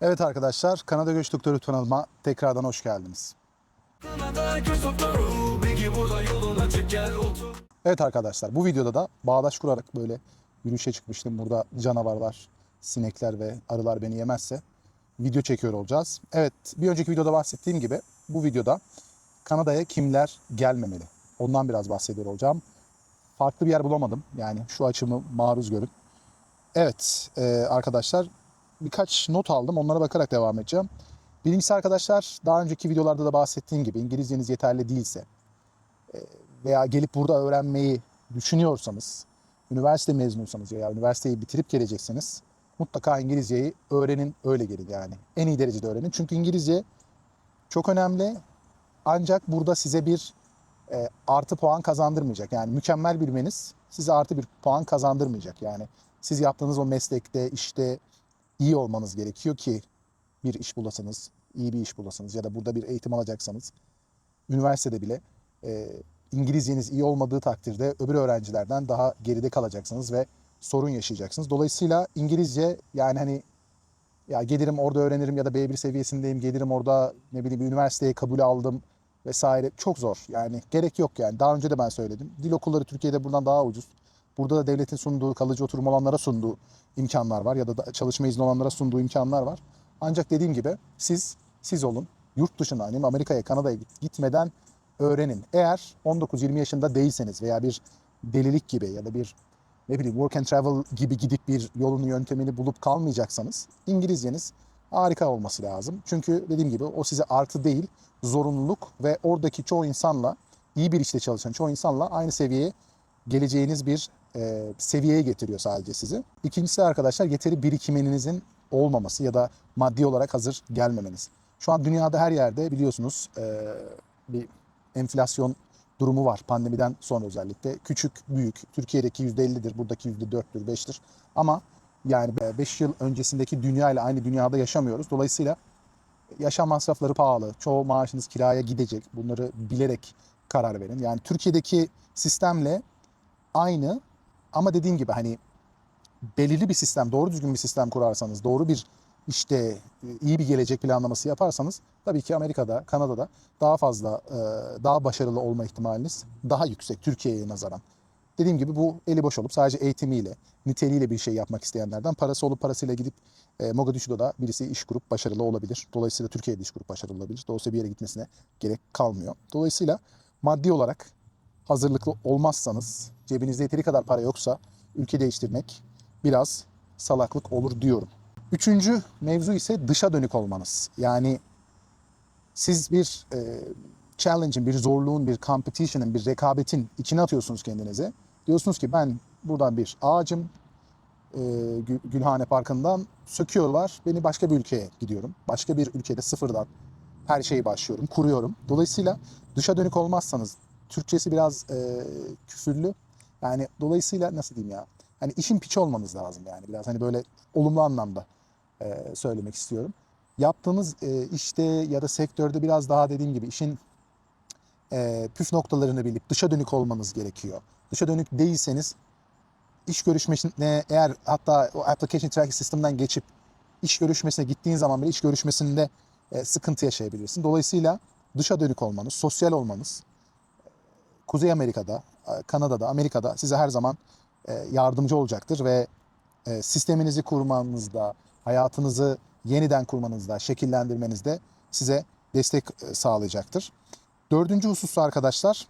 Evet arkadaşlar, Kanada Göç Doktoru kanalıma tekrardan hoş geldiniz. Evet arkadaşlar, bu videoda da bağdaş kurarak böyle yürüyüşe çıkmıştım. Burada canavarlar, sinekler ve arılar beni yemezse video çekiyor olacağız. Evet, bir önceki videoda bahsettiğim gibi bu videoda Kanada'ya kimler gelmemeli? Ondan biraz bahsediyor olacağım. Farklı bir yer bulamadım. Yani şu açımı maruz görün. Evet e, arkadaşlar birkaç not aldım. Onlara bakarak devam edeceğim. Birincisi arkadaşlar daha önceki videolarda da bahsettiğim gibi İngilizceniz yeterli değilse e, veya gelip burada öğrenmeyi düşünüyorsanız, üniversite mezunuysanız veya üniversiteyi bitirip gelecekseniz mutlaka İngilizceyi öğrenin, öyle gelin yani. En iyi derecede öğrenin. Çünkü İngilizce çok önemli. Ancak burada size bir e, artı puan kazandırmayacak. Yani mükemmel bilmeniz size artı bir puan kazandırmayacak. Yani siz yaptığınız o meslekte, işte iyi olmanız gerekiyor ki bir iş bulasınız, iyi bir iş bulasınız ya da burada bir eğitim alacaksanız üniversitede bile e, İngilizceniz iyi olmadığı takdirde öbür öğrencilerden daha geride kalacaksınız ve sorun yaşayacaksınız. Dolayısıyla İngilizce yani hani ya gelirim orada öğrenirim ya da B1 seviyesindeyim gelirim orada ne bileyim üniversiteye kabul aldım vesaire çok zor. Yani gerek yok yani. Daha önce de ben söyledim. Dil okulları Türkiye'de buradan daha ucuz. Burada da devletin sunduğu, kalıcı oturum olanlara sunduğu imkanlar var ya da çalışma izni olanlara sunduğu imkanlar var. Ancak dediğim gibi siz siz olun. Yurt dışına hani Amerika'ya, Kanada'ya git- gitmeden öğrenin. Eğer 19-20 yaşında değilseniz veya bir delilik gibi ya da bir ne bileyim work and travel gibi gidip bir yolunu yöntemini bulup kalmayacaksanız İngilizceniz harika olması lazım. Çünkü dediğim gibi o size artı değil zorunluluk ve oradaki çoğu insanla iyi bir işte çalışan çoğu insanla aynı seviyeye geleceğiniz bir e, seviyeye getiriyor sadece sizi. İkincisi arkadaşlar yeteri birikiminizin olmaması ya da maddi olarak hazır gelmemeniz. Şu an dünyada her yerde biliyorsunuz e, bir enflasyon durumu var pandemiden sonra özellikle. Küçük, büyük. Türkiye'deki %50'dir, buradaki %4'tür, 5'tir. Ama yani 5 yıl öncesindeki dünya ile aynı dünyada yaşamıyoruz. Dolayısıyla yaşam masrafları pahalı. Çoğu maaşınız kiraya gidecek. Bunları bilerek karar verin. Yani Türkiye'deki sistemle aynı ama dediğim gibi hani belirli bir sistem, doğru düzgün bir sistem kurarsanız, doğru bir işte e, iyi bir gelecek planlaması yaparsanız tabii ki Amerika'da, Kanada'da daha fazla, e, daha başarılı olma ihtimaliniz daha yüksek Türkiye'ye nazaran. Dediğim gibi bu eli boş olup sadece eğitimiyle, niteliğiyle bir şey yapmak isteyenlerden parası olup parasıyla gidip e, Mogadishu'da da birisi iş kurup başarılı olabilir. Dolayısıyla Türkiye'de iş kurup başarılı olabilir. Dolayısıyla bir yere gitmesine gerek kalmıyor. Dolayısıyla maddi olarak hazırlıklı olmazsanız, cebinizde yeteri kadar para yoksa ülke değiştirmek biraz salaklık olur diyorum. Üçüncü mevzu ise dışa dönük olmanız. Yani siz bir e, challenge'in, bir zorluğun, bir competition'ın, bir rekabetin içine atıyorsunuz kendinizi. Diyorsunuz ki ben buradan bir ağacım, e, Gül- Gülhane Parkı'ndan söküyorlar. Beni başka bir ülkeye gidiyorum. Başka bir ülkede sıfırdan her şeyi başlıyorum, kuruyorum. Dolayısıyla dışa dönük olmazsanız, Türkçesi biraz e, küfürlü. Yani dolayısıyla nasıl diyeyim ya? Hani işin piçi olmanız lazım yani biraz hani böyle olumlu anlamda e, söylemek istiyorum. Yaptığınız e, işte ya da sektörde biraz daha dediğim gibi işin e, püf noktalarını bilip dışa dönük olmanız gerekiyor. Dışa dönük değilseniz iş görüşmesine eğer hatta o application tracking sistemden geçip iş görüşmesine gittiğin zaman bile iş görüşmesinde e, sıkıntı yaşayabilirsin. Dolayısıyla dışa dönük olmanız, sosyal olmanız Kuzey Amerika'da, Kanada'da, Amerika'da size her zaman e, yardımcı olacaktır ve e, sisteminizi kurmanızda, hayatınızı yeniden kurmanızda, şekillendirmenizde size destek e, sağlayacaktır. Dördüncü husus arkadaşlar,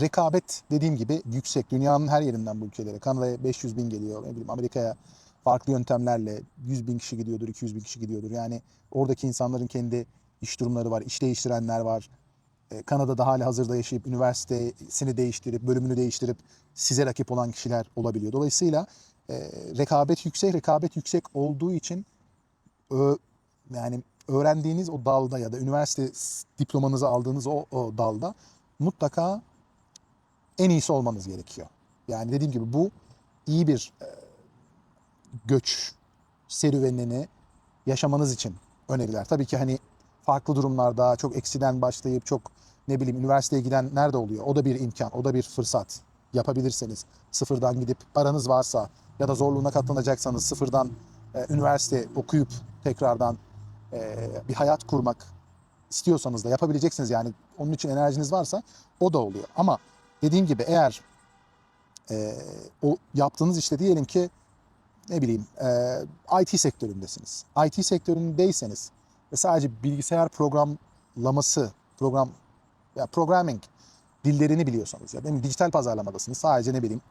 rekabet dediğim gibi yüksek. Dünyanın her yerinden bu ülkelere. Kanada'ya 500 bin geliyor, ne bileyim Amerika'ya farklı yöntemlerle 100 bin kişi gidiyordur, 200 bin kişi gidiyordur. Yani oradaki insanların kendi iş durumları var, iş değiştirenler var. E, Kanada'da hali hazırda yaşayıp üniversitesini değiştirip, bölümünü değiştirip size rakip olan kişiler olabiliyor. Dolayısıyla e, rekabet yüksek, rekabet yüksek olduğu için ö, yani öğrendiğiniz o dalda ya da üniversite diplomanızı aldığınız o, o dalda mutlaka en iyisi olmanız gerekiyor. Yani dediğim gibi bu iyi bir e, göç serüvenini yaşamanız için öneriler. Tabii ki hani farklı durumlarda çok eksiden başlayıp çok ne bileyim üniversiteye giden nerede oluyor? O da bir imkan, o da bir fırsat. Yapabilirseniz sıfırdan gidip paranız varsa ya da zorluğuna katlanacaksanız sıfırdan e, üniversite okuyup tekrardan e, bir hayat kurmak istiyorsanız da yapabileceksiniz yani onun için enerjiniz varsa o da oluyor. Ama dediğim gibi eğer e, o yaptığınız işte diyelim ki ne bileyim e, IT sektöründesiniz. IT sektöründeyseniz ve sadece bilgisayar programlaması, program ya programming dillerini biliyorsanız ya ne bileyim, dijital pazarlamadasınız sadece ne bileyim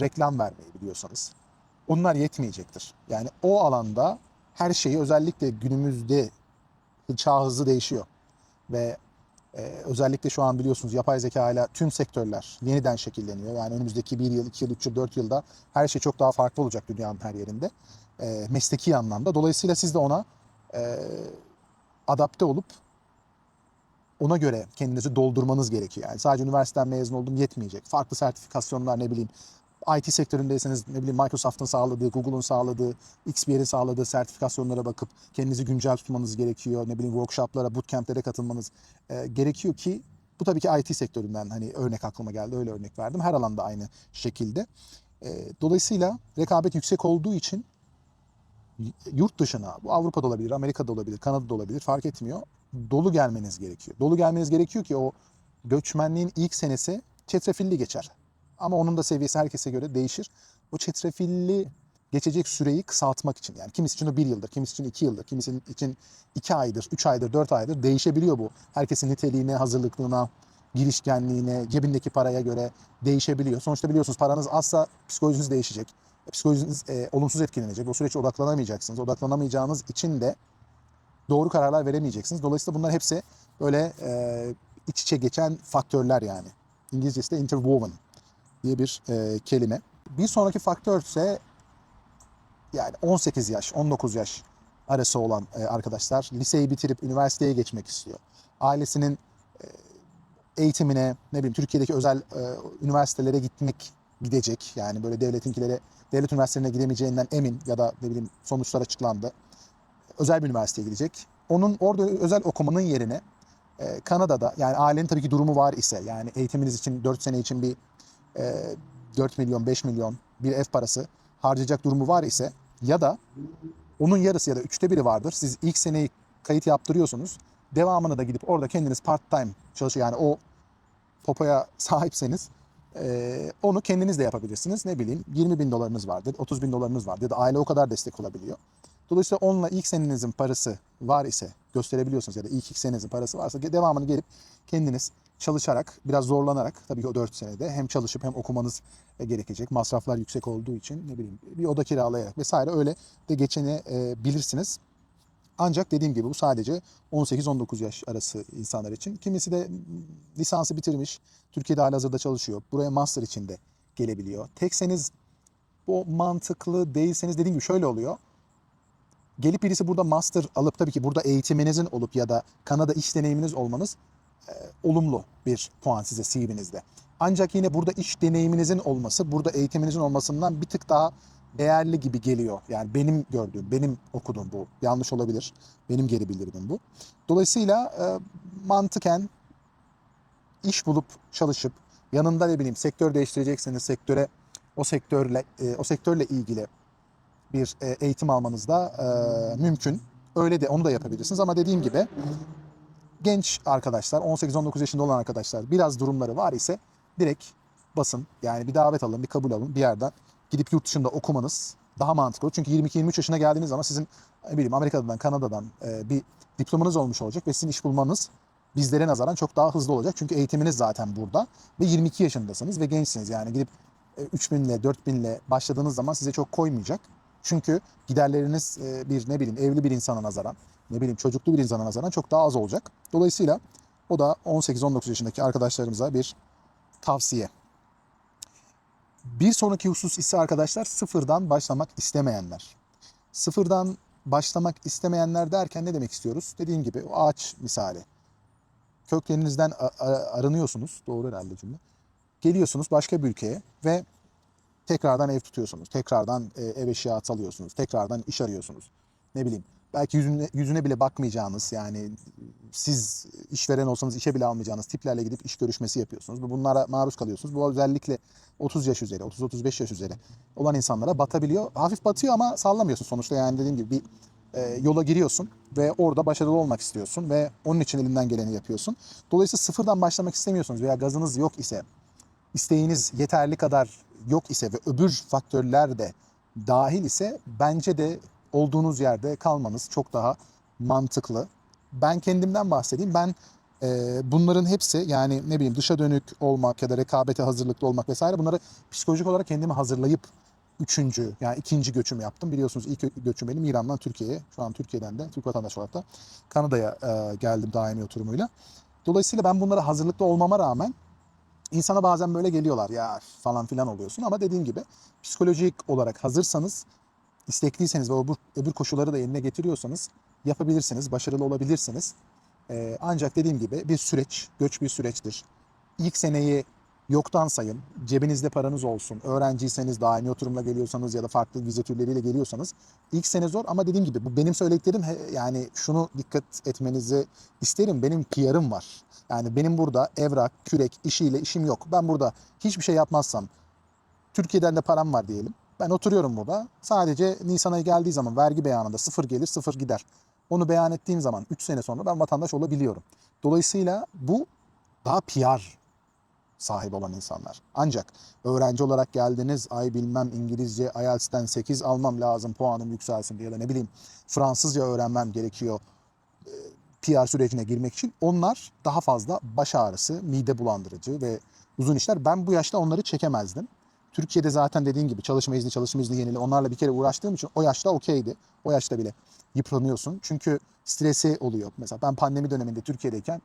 reklam vermeyi biliyorsanız onlar yetmeyecektir. Yani o alanda her şeyi özellikle günümüzde çağ hızlı değişiyor ve e, özellikle şu an biliyorsunuz yapay zeka ile tüm sektörler yeniden şekilleniyor. Yani önümüzdeki bir yıl, iki yıl, üç yıl, dört yılda her şey çok daha farklı olacak dünyanın her yerinde. E, mesleki anlamda. Dolayısıyla siz de ona e, adapte olup ona göre kendinizi doldurmanız gerekiyor. Yani sadece üniversiteden mezun oldum yetmeyecek. Farklı sertifikasyonlar ne bileyim IT sektöründeyseniz ne bileyim Microsoft'ın sağladığı, Google'un sağladığı, XPR'in sağladığı sertifikasyonlara bakıp kendinizi güncel tutmanız gerekiyor. Ne bileyim workshoplara, bootcamp'lere katılmanız e, gerekiyor ki bu tabii ki IT sektöründen hani örnek aklıma geldi. Öyle örnek verdim. Her alanda aynı şekilde. E, dolayısıyla rekabet yüksek olduğu için yurt dışına, bu Avrupa'da olabilir, Amerika'da olabilir, Kanada'da olabilir fark etmiyor. Dolu gelmeniz gerekiyor. Dolu gelmeniz gerekiyor ki o göçmenliğin ilk senesi çetrefilli geçer. Ama onun da seviyesi herkese göre değişir. O çetrefilli geçecek süreyi kısaltmak için yani kimisi için o bir yıldır, kimisi için iki yıldır, kimisi için iki aydır, üç aydır, dört aydır değişebiliyor bu. Herkesin niteliğine, hazırlıklığına, girişkenliğine, cebindeki paraya göre değişebiliyor. Sonuçta biliyorsunuz paranız azsa psikolojiniz değişecek. Psikolojiniz e, olumsuz etkilenecek. O süreçte odaklanamayacaksınız. Odaklanamayacağınız için de doğru kararlar veremeyeceksiniz. Dolayısıyla bunlar hepsi böyle e, iç içe geçen faktörler yani. İngilizcesi de interwoven diye bir e, kelime. Bir sonraki faktör ise yani 18 yaş, 19 yaş arası olan e, arkadaşlar liseyi bitirip üniversiteye geçmek istiyor. Ailesinin e, eğitimine, ne bileyim Türkiye'deki özel e, üniversitelere gitmek gidecek. Yani böyle devletinkilere, devlet üniversitelerine gidemeyeceğinden emin ya da ne bileyim sonuçlar açıklandı. Özel bir üniversiteye gidecek. Onun orada özel okumanın yerine e, Kanada'da yani ailenin tabii ki durumu var ise yani eğitiminiz için 4 sene için bir e, 4 milyon 5 milyon bir ev parası harcayacak durumu var ise ya da onun yarısı ya da üçte biri vardır. Siz ilk seneyi kayıt yaptırıyorsunuz. Devamını da gidip orada kendiniz part time çalışıyor. Yani o popoya sahipseniz e, onu kendiniz de yapabilirsiniz. Ne bileyim 20 bin dolarınız vardır, 30 bin dolarınız vardır ya da aile o kadar destek olabiliyor. Dolayısıyla onunla ilk senenizin parası var ise gösterebiliyorsunuz ya da ilk ilk senenizin parası varsa devamını gelip kendiniz çalışarak, biraz zorlanarak tabii ki o 4 senede hem çalışıp hem okumanız e, gerekecek. Masraflar yüksek olduğu için ne bileyim bir oda kiralayarak vesaire öyle de geçeni e, bilirsiniz. Ancak dediğim gibi bu sadece 18-19 yaş arası insanlar için. Kimisi de lisansı bitirmiş, Türkiye'de halihazırda çalışıyor. Buraya master için de gelebiliyor. Tekseniz bu mantıklı değilseniz dediğim gibi şöyle oluyor. Gelip birisi burada master alıp tabii ki burada eğitiminizin olup ya da Kanada iş deneyiminiz olmanız e, olumlu bir puan size CV'nizde. Ancak yine burada iş deneyiminizin olması, burada eğitiminizin olmasından bir tık daha değerli gibi geliyor. Yani benim gördüğüm, benim okuduğum bu. Yanlış olabilir. Benim geri bildirimim bu. Dolayısıyla e, mantıken iş bulup çalışıp yanında ne bileyim sektör değiştirecekseniz sektöre o sektörle e, o sektörle ilgili bir e, eğitim almanız da e, mümkün. Öyle de onu da yapabilirsiniz ama dediğim gibi genç arkadaşlar 18-19 yaşında olan arkadaşlar biraz durumları var ise direkt basın yani bir davet alın bir kabul alın bir yerden gidip yurt dışında okumanız daha mantıklı. Çünkü 22-23 yaşına geldiğiniz zaman sizin ne bileyim Amerika'dan Kanada'dan e, bir diplomanız olmuş olacak ve sizin iş bulmanız bizlere nazaran çok daha hızlı olacak. Çünkü eğitiminiz zaten burada ve 22 yaşındasınız ve gençsiniz. Yani gidip e, 3000 ile 4000 ile başladığınız zaman size çok koymayacak. Çünkü giderleriniz e, bir ne bileyim evli bir insana nazaran, ne bileyim çocuklu bir insana nazaran çok daha az olacak. Dolayısıyla o da 18-19 yaşındaki arkadaşlarımıza bir tavsiye. Bir sonraki husus ise arkadaşlar sıfırdan başlamak istemeyenler. Sıfırdan başlamak istemeyenler derken ne demek istiyoruz? Dediğim gibi o ağaç misali. Köklerinizden arınıyorsunuz. Doğru herhalde cümle. Geliyorsunuz başka bir ülkeye ve tekrardan ev tutuyorsunuz. Tekrardan e, ev eşyası alıyorsunuz. Tekrardan iş arıyorsunuz. Ne bileyim belki yüzüne, yüzüne bile bakmayacağınız yani siz işveren olsanız işe bile almayacağınız tiplerle gidip iş görüşmesi yapıyorsunuz. Bunlara maruz kalıyorsunuz. Bu özellikle 30 yaş üzeri, 30-35 yaş üzeri olan insanlara batabiliyor. Hafif batıyor ama sallamıyorsun sonuçta. Yani dediğim gibi bir e, yola giriyorsun ve orada başarılı olmak istiyorsun ve onun için elinden geleni yapıyorsun. Dolayısıyla sıfırdan başlamak istemiyorsunuz veya gazınız yok ise, isteğiniz yeterli kadar yok ise ve öbür faktörler de dahil ise bence de olduğunuz yerde kalmanız çok daha mantıklı. Ben kendimden bahsedeyim. Ben e, bunların hepsi yani ne bileyim dışa dönük olmak ya da rekabete hazırlıklı olmak vesaire bunları psikolojik olarak kendimi hazırlayıp üçüncü yani ikinci göçümü yaptım. Biliyorsunuz ilk göçüm benim İran'dan Türkiye'ye. Şu an Türkiye'den de Türk vatandaşı olarak da Kanada'ya e, geldim daimi oturumuyla. Dolayısıyla ben bunlara hazırlıklı olmama rağmen insana bazen böyle geliyorlar ya falan filan oluyorsun ama dediğim gibi psikolojik olarak hazırsanız istekliyseniz ve öbür, öbür koşulları da yerine getiriyorsanız yapabilirsiniz, başarılı olabilirsiniz. Ee, ancak dediğim gibi bir süreç, göç bir süreçtir. İlk seneyi yoktan sayın, cebinizde paranız olsun, öğrenciyseniz, daimi oturumla geliyorsanız ya da farklı vize türleriyle geliyorsanız ilk sene zor ama dediğim gibi bu benim söylediklerim yani şunu dikkat etmenizi isterim. Benim PR'ım var. Yani benim burada evrak, kürek, işiyle işim yok. Ben burada hiçbir şey yapmazsam Türkiye'den de param var diyelim. Ben oturuyorum burada. Sadece Nisan ayı geldiği zaman vergi beyanında sıfır gelir sıfır gider. Onu beyan ettiğim zaman 3 sene sonra ben vatandaş olabiliyorum. Dolayısıyla bu daha PR sahibi olan insanlar. Ancak öğrenci olarak geldiniz, ay bilmem İngilizce IELTS'ten 8 almam lazım puanım yükselsin diye ya da ne bileyim Fransızca öğrenmem gerekiyor e, PR sürecine girmek için. Onlar daha fazla baş ağrısı, mide bulandırıcı ve uzun işler. Ben bu yaşta onları çekemezdim. Türkiye'de zaten dediğin gibi çalışma izni, çalışma izni yenili onlarla bir kere uğraştığım için o yaşta okeydi. O yaşta bile yıpranıyorsun. Çünkü stresi oluyor. Mesela ben pandemi döneminde Türkiye'deyken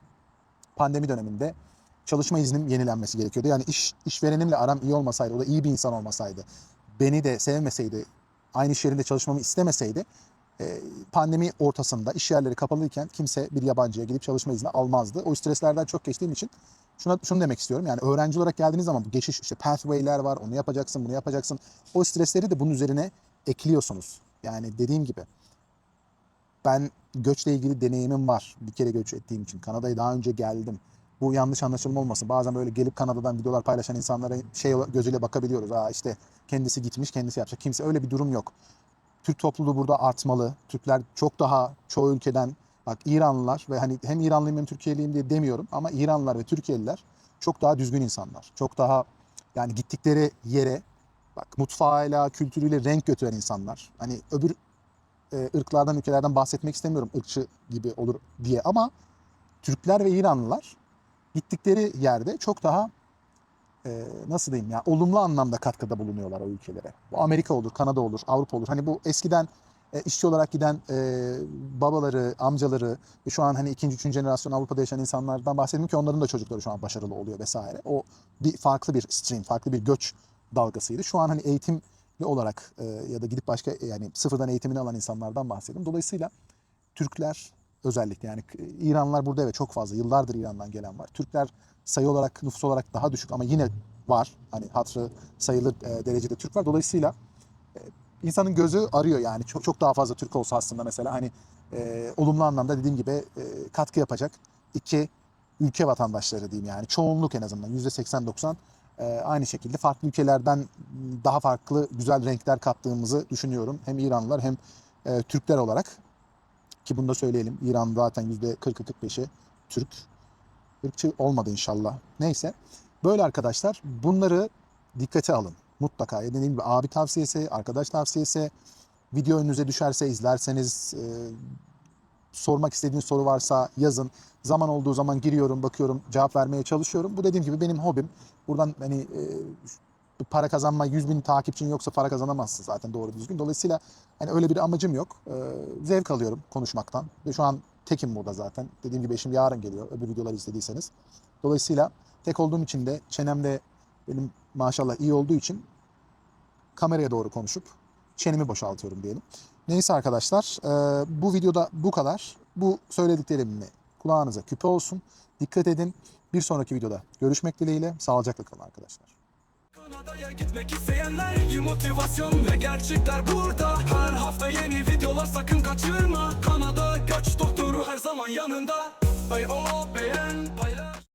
pandemi döneminde çalışma iznim yenilenmesi gerekiyordu. Yani iş işverenimle aram iyi olmasaydı, o da iyi bir insan olmasaydı, beni de sevmeseydi, aynı iş yerinde çalışmamı istemeseydi e, pandemi ortasında iş yerleri kapalıyken kimse bir yabancıya gidip çalışma izni almazdı. O streslerden çok geçtiğim için şuna, şunu demek istiyorum. Yani öğrenci olarak geldiğiniz zaman bu geçiş işte pathway'ler var. Onu yapacaksın, bunu yapacaksın. O stresleri de bunun üzerine ekliyorsunuz. Yani dediğim gibi ben göçle ilgili deneyimim var. Bir kere göç ettiğim için. Kanada'ya daha önce geldim. Bu yanlış anlaşılma olmasın. Bazen böyle gelip Kanada'dan videolar paylaşan insanlara şey gözüyle bakabiliyoruz. Aa işte kendisi gitmiş, kendisi yapacak. Kimse öyle bir durum yok. Türk topluluğu burada artmalı. Türkler çok daha çoğu ülkeden bak İranlılar ve hani hem İranlıyım hem Türkiye'liyim diye demiyorum ama İranlılar ve Türkiye'liler çok daha düzgün insanlar. Çok daha yani gittikleri yere bak mutfağıyla, kültürüyle renk götüren insanlar. Hani öbür e, ırklardan, ülkelerden bahsetmek istemiyorum ırkçı gibi olur diye ama Türkler ve İranlılar gittikleri yerde çok daha e, nasıl diyeyim ya olumlu anlamda katkıda bulunuyorlar o ülkelere. Bu Amerika olur, Kanada olur, Avrupa olur. Hani bu eskiden e, işçi olarak giden e, babaları, amcaları şu an hani ikinci, üçüncü jenerasyon Avrupa'da yaşayan insanlardan bahsedeyim ki onların da çocukları şu an başarılı oluyor vesaire. O bir farklı bir stream, farklı bir göç dalgasıydı. Şu an hani eğitimli olarak e, ya da gidip başka yani sıfırdan eğitimini alan insanlardan bahsediyorum. Dolayısıyla Türkler özellikle yani İranlılar burada evet çok fazla yıllardır İran'dan gelen var. Türkler sayı olarak nüfus olarak daha düşük ama yine var. Hani hatırı sayılır e, derecede Türk var. Dolayısıyla e, insanın gözü arıyor yani çok çok daha fazla Türk olsa aslında mesela hani e, olumlu anlamda dediğim gibi e, katkı yapacak iki ülke vatandaşları diyeyim yani çoğunluk en azından yüzde 80-90 e, aynı şekilde farklı ülkelerden daha farklı güzel renkler kattığımızı düşünüyorum. Hem İranlılar hem e, Türkler olarak ki bunu da söyleyelim. İran zaten %40-45'i Türk. Irkçı olmadı inşallah. Neyse. Böyle arkadaşlar bunları dikkate alın. Mutlaka. Dediğim gibi abi tavsiyesi, arkadaş tavsiyesi. Video önünüze düşerse izlerseniz e, sormak istediğiniz soru varsa yazın. Zaman olduğu zaman giriyorum, bakıyorum, cevap vermeye çalışıyorum. Bu dediğim gibi benim hobim. Buradan hani e, para kazanma, 100 bin takipçin yoksa para kazanamazsın zaten doğru düzgün. Dolayısıyla hani öyle bir amacım yok. E, zevk alıyorum konuşmaktan. Ve şu an tekim burada zaten. Dediğim gibi eşim yarın geliyor öbür videoları izlediyseniz. Dolayısıyla tek olduğum için de çenemde benim maşallah iyi olduğu için kameraya doğru konuşup çenemi boşaltıyorum diyelim. Neyse arkadaşlar e, bu videoda bu kadar. Bu söylediklerimle kulağınıza küpe olsun. Dikkat edin. Bir sonraki videoda görüşmek dileğiyle. Sağlıcakla kalın arkadaşlar. Kanada'ya gitmek isteyenler iyi motivasyon ve gerçekler burada Her hafta yeni videolar sakın kaçırma Kanada göç doktoru her zaman yanında Ay o beğen paylaş